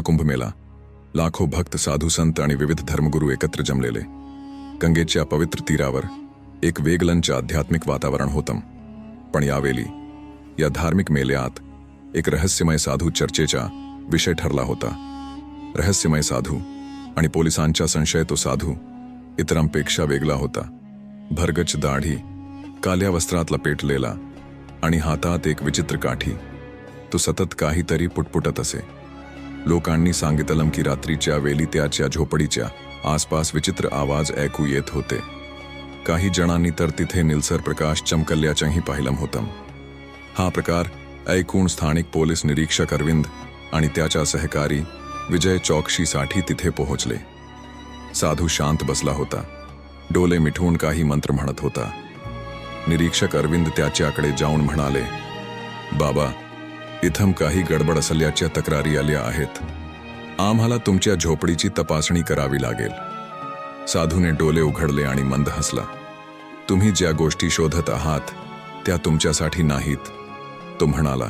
महाकुंभमेला. लाखो भक्त साधू संत आणि विविध धर्मगुरू एकत्र जमलेले. गंगेच्या पवित्र तीरावर एक वेगलंच आध्यात्मिक वातावरण होतं. पण यावेळी या धार्मिक मेल्यात एक रहस्यमय साधू चर्चेचा विषय ठरला होता. रहस्यमय साधू आणि पोलिसांचा संशय तो साधू इतरांपेक्षा वेगळा होता. भरगच दाढी काल्या वस्त्रात लपेटलेला आणि हातात एक विचित्र काठी. तो सतत काहीतरी पुटपुटत असे. लोकांनी सांगितलं की रात्रीच्या वेली त्याच्या झोपडीच्या आसपास विचित्र आवाज ऐकू येत होते. काही जणांनी तर तिथे निलसर प्रकाश चमकल्याचंही पाहिलं होतं हा प्रकार ऐकून स्थानिक पोलीस निरीक्षक अरविंद आणि त्याच्या सहकारी विजय चौकशीसाठी तिथे पोहोचले. साधू शांत बसला होता. डोले मिठून काही मंत्र म्हणत होता. निरीक्षक अरविंद त्याच्याकडे जाऊन म्हणाले बाबा इथं काही गडबड असल्याच्या तक्रारी आल्या आहेत. आम्हाला तुमच्या झोपडीची तपासणी करावी लागेल. साधूने डोले उघडले आणि मंद हसला. तुम्ही ज्या गोष्टी शोधत आहात त्या तुमच्यासाठी नाहीत. तो म्हणाला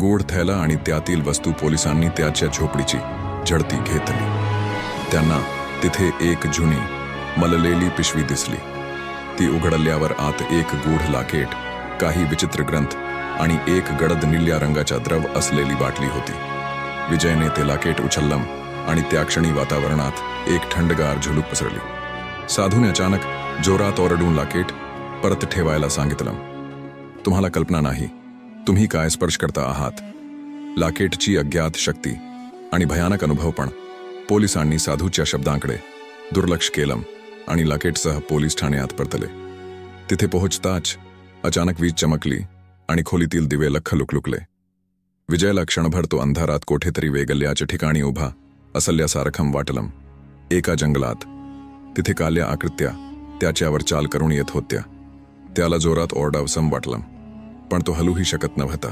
गूढ थैला आणि त्यातील वस्तू पोलिसांनी त्याच्या झोपडीची झडती घेतली. त्यांना तिथे एक जुनी मललेली पिशवी दिसली. ती उघडल्यावर आत एक गूढ लाकेट काही विचित्र ग्रंथ आणि एक गडद निळ्या रंगाचा द्रव असलेली बाटली होती. विजयने ते लाकेट उचललं आणि त्या क्षणी वातावरणात एक थंडगार झुलूक पसरली. साधूने अचानक जोरात ओरडून लाकेट परत ठेवायला सांगितलं. तुम्हाला कल्पना नाही. तुम्ही काय स्पर्श करता आहात? लाकेटची अज्ञात शक्ती आणि भयानक अनुभव पण पोलिसांनी साधूच्या शब्दांकडे दुर्लक्ष केलं आणि लाकेटसह पोलीस ठाण्यात परतले. तिथे पोहोचताच अचानक वीज चमकली आणि खोलीतील दिवे लख लुकलुकले. विजयला क्षणभर तो अंधारात कोठेतरी वेगल्याच्या ठिकाणी उभा असल्यासारखम वाटलं एका जंगलात. तिथे काल्या आकृत्या त्याच्यावर चाल करून येत होत्या. त्याला जोरात ओरडावसम वाटलं पण तो हलूही शकत नव्हता.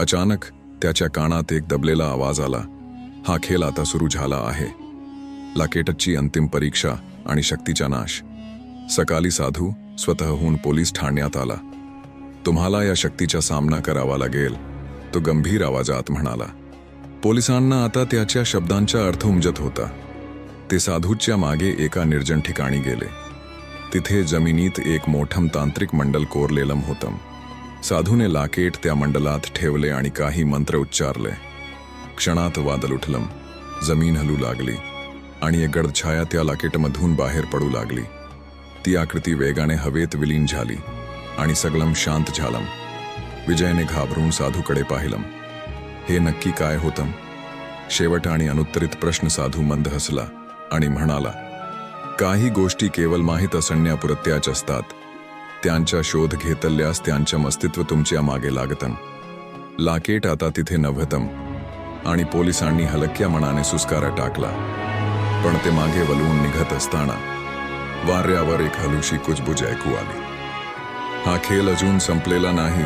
अचानक त्याच्या कानात एक दबलेला आवाज आला. हा खेळ आता सुरू झाला आहे. लाकेटची अंतिम परीक्षा आणि शक्तीचा नाश. सकाळी साधू स्वतःहून पोलीस ठाण्यात आला. तुम्हाला या शक्तीचा सामना करावा लागेल तो गंभीर आवाजात म्हणाला. पोलिसांना आता त्याच्या शब्दांचा अर्थ उमजत होता. ते साधूच्या मागे एका निर्जन ठिकाणी गेले. तिथे जमिनीत एक मोठम तांत्रिक मंडल कोरलेलं होतं. साधूने लाकेट त्या मंडलात ठेवले आणि काही मंत्र उच्चारले. क्षणात वादल उठलं. जमीन हलू लागली आणि एक गडछाया त्या लाकेटमधून बाहेर पडू लागली. ती आकृती वेगाने हवेत विलीन झाली. आणि सगळं शांत झालं विजयने घाबरून साधूकडे पाहिलं हे नक्की काय होतं शेवट आणि अनुत्तरित प्रश्न साधू मंद हसला आणि म्हणाला काही गोष्टी केवळ माहीत असण्यापुरत्याच असतात. त्यांचा शोध घेतल्यास त्यांच्या अस्तित्व तुमच्या मागे लागतं लाकेट आता तिथे नव्हतं आणि पोलिसांनी हलक्या मनाने सुस्कारा टाकला. पण ते मागे वलवून निघत असताना वाऱ्यावर एक हलुशी कुजबुज ऐकू आली. हा खेळ अजून संपलेला नाही.